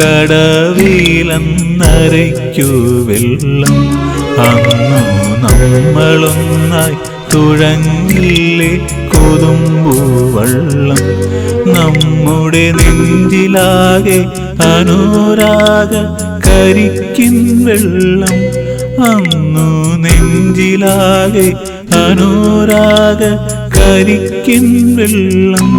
കടവിലെന്നരയ്ക്കു വെള്ളം അന്നു നമ്മളൊന്നായി തുഴങ്ങില്ലേ കൊതുമ്പൂവള്ളം. നമ്മുടെ നെഞ്ചിലാകെ അനുരാഗ കരിക്കിൻ വെള്ളം. അന്നു നെഞ്ചിലാകെ അനുരാഗ കരിക്കിൻ വെള്ളം.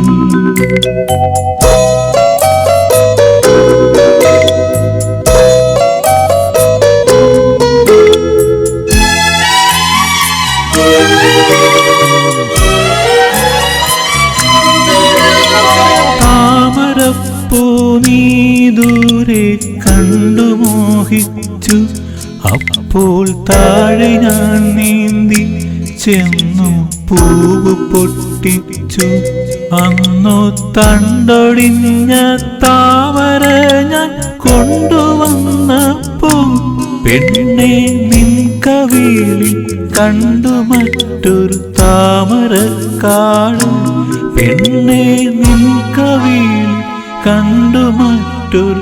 ദൂരെ കണ്ടു മോഹിച്ചു. അപ്പോൾ താഴെ ഞാൻ നീന്തി ചെന്നു പൂവ് പൊട്ടിച്ചു. അന്നു തണ്ടൊടിഞ്ഞ താമര ഞാൻ കൊണ്ടുവന്നപ്പോ പെണ്ണെ നിൻ കവിളി കണ്ടു മറ്റൊരു താമര കാണു പെണ്ണെ നിൻ കവിളി കണ്ടു മറ്റൊരു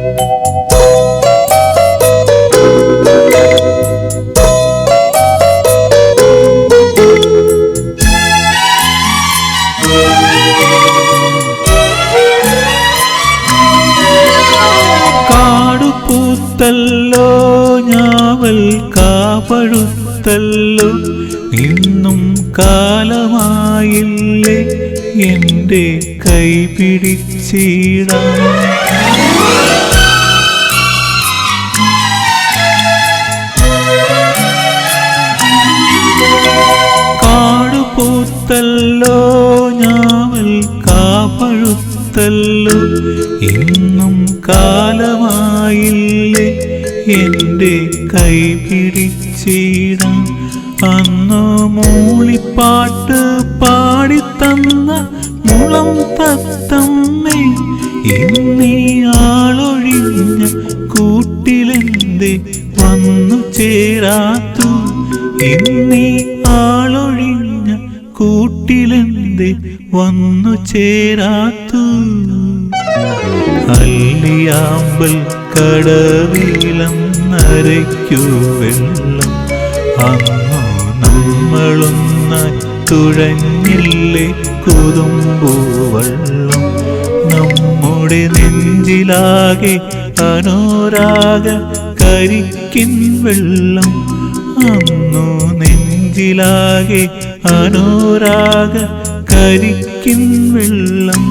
കാടുപൂത്തല്ലോ ഞാവൽ കാപഴുത്തല്ലോ. ഇന്നും കാലമായില്ലേ എന്റെ കൈ പിടിച്ചിടാം കാടുപൂത്തല്ലോ ഞാവൽ കാപ്പഴുത്തല്ലോ ഇന്നും കാലമായില്ലേ എന്റെ കൈ പിടിച്ചിടാൻ അന്ന് മൂളിപ്പാട്ട് പാടിത്തന്ന മുളം തത്തമ്മേ ഇന്നീ ആളൊഴിഞ്ഞ കൂട്ടിലെന്തേ വന്നു ചേരാത്തു. ഇന്നീ ആളൊഴിഞ്ഞ കൂട്ടിലെന്തേ വന്നു ചേരാത്തു. അല്ലിയാമ്പൽ കടവിലെന്നരയ്ക്കു വെള്ളം. അമ്മ നമ്മളൊന്ന തുഴഞ്ഞില്ലേ കുതുമ്പൂവള്ളം നമ്മുടെ നെഞ്ചിലാകെ അനുരാഗ കരിക്കിൻ വെള്ളം. അന്നു നെഞ്ചിലാകെ അനുരാഗ കരിക്കിൻ വെള്ളം.